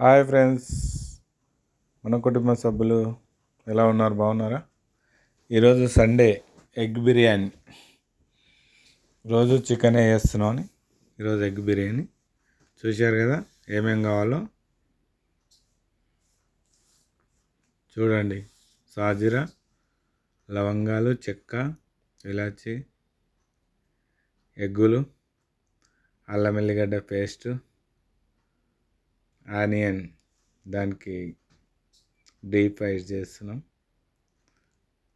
Hi friends. మన కుటుంబ సభ్యులు ఎలా ఉన్నారు? బాగున్నారా? ఈరోజు సండే ఎగ్ బిర్యానీ. రోజు చికెన్ వేస్తున్నాం అని. ఈరోజు ఎగ్ బిర్యానీ. చూశారు కదా ఏమేం కావాలో? చూడండి. సాజీరా లవంగాలు చెక్క ఇలాచి ఎగ్గులు అల్లం ఎల్లిగడ్డ పేస్టు ఆనియన్ దానికి డీప్ ఫ్రై చేస్తున్నాం.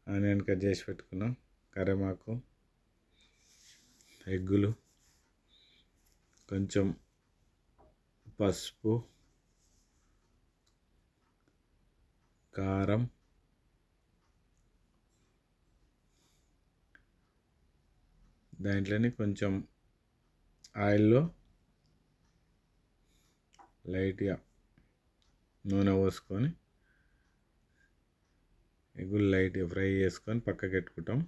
ఆనియన్ కట్ చేసి పెట్టుకున్నాం. కరేమాకు ఎగ్గులు కొంచెం పసుపు కారం దాంట్లోని కొంచెం ఆయిల్లో లైట్గా నూనె పోసుకొని ఎగులు లైట్గా ఫ్రై చేసుకొని పక్కకి పెట్టుకుంటాం.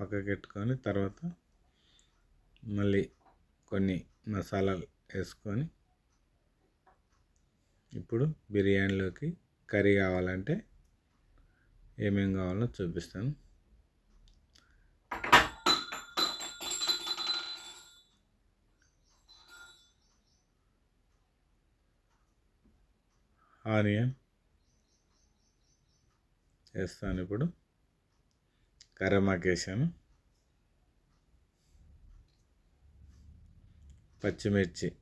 పక్కకి పెట్టుకొని తర్వాత మళ్ళీ కొన్ని మసాలాలు వేసుకొని ఇప్పుడు బిర్యానీలోకి కర్రీ కావాలంటే ఏమేం కావాలో చూపిస్తాను. ఆనియన్ వేస్తాను ఇప్పుడు. కరమాకు వేసాను పచ్చిమిర్చి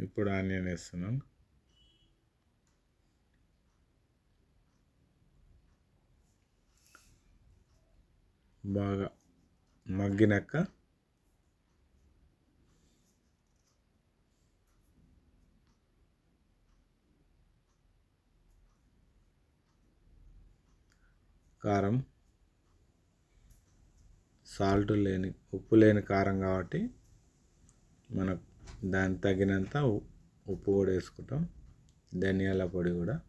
ఇప్పుడు ఆనియన్ వేస్తున్నాం. బాగా మగ్గినాక కారం సాల్ట్ లేని ఉప్పు లేని కారం కాబట్టి మనకు దానికి తగినంత ఉప్పు కూడా వేసుకుంటాం. ధనియాల పొడి కూడా.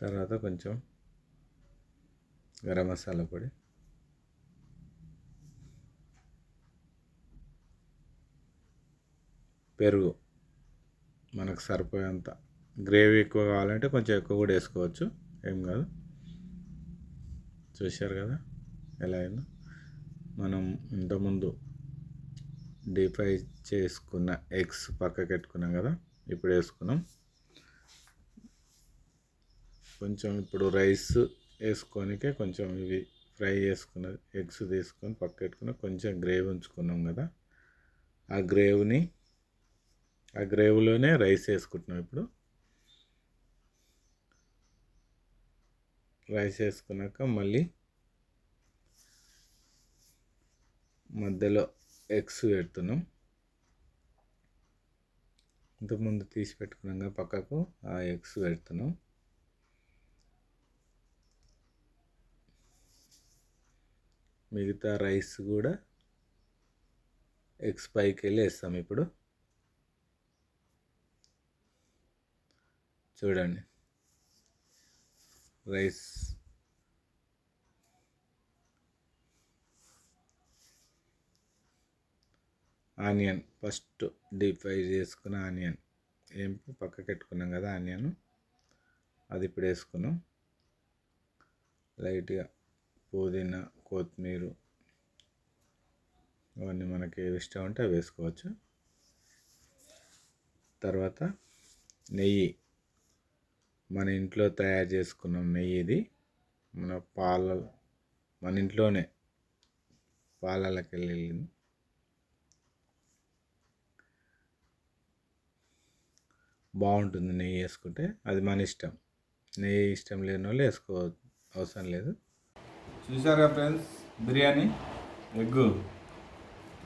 తర్వాత కొంచెం గరం మసాలా పొడి. పెరుగు మనకు సరిపోయేంత. గ్రేవీ ఎక్కువ కావాలంటే కొంచెం ఎక్కువ కూడా వేసుకోవచ్చు. ఏం కాదు. చూశారు కదా? ఎలా అయిందో? మనం ఇంతకుముందు డీప్ ఫ్రై చేసుకున్న ఎగ్స్ పక్కకి పెట్టుకున్నాం కదా? ఇప్పుడు వేసుకున్నాం. కొంచెం ఇప్పుడు రైస్ వేసుకోనికే కొంచెం ఇవి ఫ్రై చేసుకున్న ఎగ్స్ తీసుకొని పక్క పెట్టుకుని కొంచెం గ్రేవీ ఉంచుకున్నాం కదా? ఆ గ్రేవ్ని ఆ గ్రేవ్లోనే రైస్ వేసుకుంటున్నాం ఇప్పుడు. రైస్ వేసుకున్నాక మళ్ళీ మధ్యలో ఎగ్స్ పెడుతున్నాం. ఇంతకుముందు తీసి పెట్టుకున్నాక పక్కకు ఆ ఎగ్స్ పెడుతున్నాం. మిగతా రైస్ కూడా ఎగ్స్ పైకి వెళ్ళి వేస్తాం ఇప్పుడు. చూడండి. Rice. Onion. First deep fry చేసుకున్న ఆనియన్. ఏం పక్కకి పెట్టుకున్నాం కదా ఆనియన్. అది ఇప్పుడు వేసుకున్నాం. లైట్గా పుదీనా కొత్తిమీర అవన్నీ మనకి ఏవి ఇష్టం ఉంటే అవి వేసుకోవచ్చు. తర్వాత నెయ్యి. మన ఇంట్లో తయారు చేసుకున్న నెయ్యి ఇది మన పాల మన ఇంట్లోనే పాలకి వెళ్ళింది బాగుంటుంది నెయ్యి వేసుకుంటే అది మన ఇష్టం. నెయ్యి ఇష్టం లేని వాళ్ళు వేసుకో అవసరం లేదు. చూసారా friends biryani? Egg.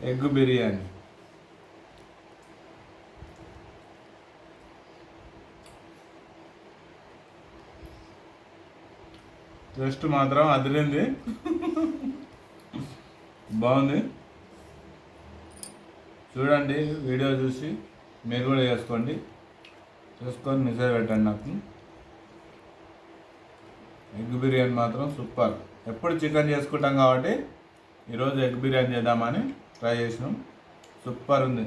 Egg biryani. Taste మాత్రం అదిరింది. బాగుంది. చూడండి వీడియో చూసి మీరు కూడా చేసుకోండి. చేసుకొని మెసేజ్ పెట్టండి నాకు. ఎగ్ బిర్యానీ మాత్రం సూపర్. ఎప్పుడు చికెన్ చేసుకుంటాం కాబట్టి ఈరోజు ఎగ్ బిర్యానీ చేద్దామని ట్రై చేసినాం. సూపర్ ఉంది.